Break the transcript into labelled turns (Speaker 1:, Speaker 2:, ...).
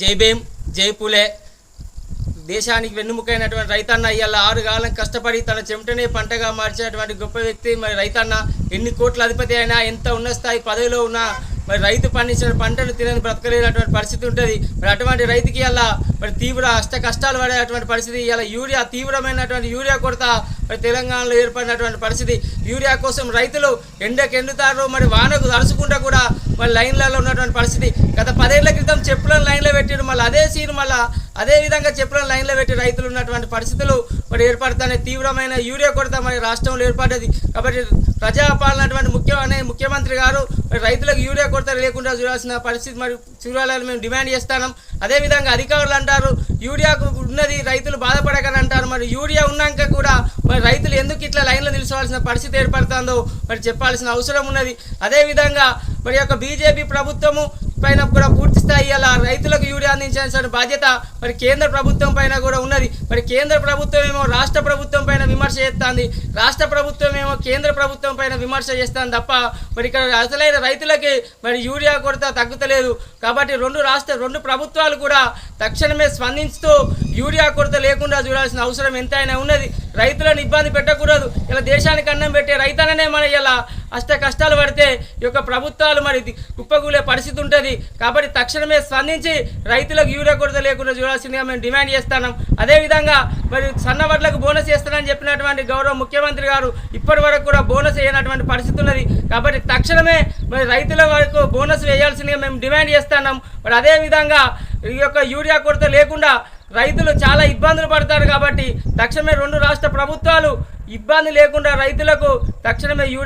Speaker 1: జై భీమ్ జై పూలే. దేశానికి వెన్నుముకైనటువంటి రైతన్న ఇవాళ ఆరు కాలం కష్టపడి తన చెమటనే పంటగా మార్చినటువంటి గొప్ప వ్యక్తి. మరి రైతన్న ఎన్ని కోట్ల అధిపతి అయినా ఎంత ఉన్న స్థాయి పదవిలో ఉన్నా మరి రైతు పండించిన పంటను తినని బ్రతకలేనటువంటి పరిస్థితి ఉంటుంది. మరి అటువంటి రైతుకి అలా మరి తీవ్ర అష్ట కష్టాలు పడేటువంటి పరిస్థితి ఇలా యూరియా తీవ్రమైనటువంటి యూరియా కొరత మరి తెలంగాణలో ఏర్పడినటువంటి పరిస్థితి యూరియా కోసం రైతులు ఎండకు ఎండుతారు మరి వానకు తడుచుకుంటా కూడా మరి లైన్లలో ఉన్నటువంటి పరిస్థితి. గత పదేళ్ళ క్రితం చెప్పులను లైన్లో పెట్టారు మళ్ళీ అదే సీన్ మళ్ళీ అదే విధంగా చెప్పులను లైన్లో పెట్టి రైతులు ఉన్నటువంటి పరిస్థితులు మరి ఏర్పడతానే తీవ్రమైన యూరియా కొరత మరి రాష్ట్రంలో ఏర్పడ్డది. కాబట్టి ప్రజాపాలనటువంటి ముఖ్యమైన ముఖ్యమంత్రి గారు మరి రైతులకు యూరియా కొరత లేకుండా చూడాల్సిన పరిస్థితి మరి చూడాలని మేము డిమాండ్ చేస్తాం అదేవిధంగా అధికారులు అంటారు యూరియాకు ఉన్నది రైతులు బాధపడకని అంటారు. మరి యూరియా ఉన్నాక కూడా మరి రైతులు ఎందుకు ఇట్లా లైన్లో నిలుచోవాల్సిన పరిస్థితి ఏర్పడుతుందో మరి చెప్పాల్సిన అవసరం ఉన్నది. అదేవిధంగా మరి యొక్క బీజేపీ ప్రభుత్వము పైన కూడా పూర్తి స్థాయి అలా రైతులకు యూరియా అందించాల్సిన బాధ్యత మరి కేంద్ర ప్రభుత్వం పైన కూడా ఉన్నది. మరి కేంద్ర ప్రభుత్వం ఏమో రాష్ట్ర ప్రభుత్వం పైన విమర్శ చేస్తుంది. రాష్ట్ర ప్రభుత్వం ఏమో కేంద్ర ప్రభుత్వం పైన విమర్శ చేస్తాను తప్ప మరి ఇక్కడ అసలైన రైతులకి మరి యూరియా కొరత తగ్గుతలేదు. కాబట్టి రెండు రాష్ట్ర రెండు ప్రభుత్వాలు కూడా తక్షణమే స్పందించుతూ యూరియా కొరత లేకుండా చూడాల్సిన అవసరం ఎంతైనా ఉన్నది. రైతులను ఇబ్బంది పెట్టకూడదు. ఇలా దేశానికి అన్నం పెట్టే రైతననే మన ఇలా అష్ట కష్టాలు పడితే ఈ యొక్క ప్రభుత్వాలు మరి ఇది కుప్పగూలే పరిస్థితి ఉంటుంది. కాబట్టి తక్షణమే స్పందించి రైతులకు యూరియా కొరత లేకుండా చూడాల్సిందిగా మేము డిమాండ్ చేస్తున్నాం. అదేవిధంగా మరి సన్నవడ్లకు బోనస్ చేస్తానని చెప్పినటువంటి గౌరవ ముఖ్యమంత్రి గారు ఇప్పటి వరకు కూడా బోనస్ వేయనటువంటి పరిస్థితి ఉన్నది. కాబట్టి తక్షణమే మరి రైతుల వరకు బోనస్ వేయాల్సిందిగా మేము డిమాండ్ చేస్తున్నాం. మరి అదేవిధంగా ఈ యొక్క యూరియా కొరత లేకుండా రైతులు చాలా ఇబ్బందులు పడతారు కాబట్టి తక్షణమే రెండు రాష్ట్ర ప్రభుత్వాలు ఇబ్బంది లేకుండా రైతులకు తక్షణమే యూరియా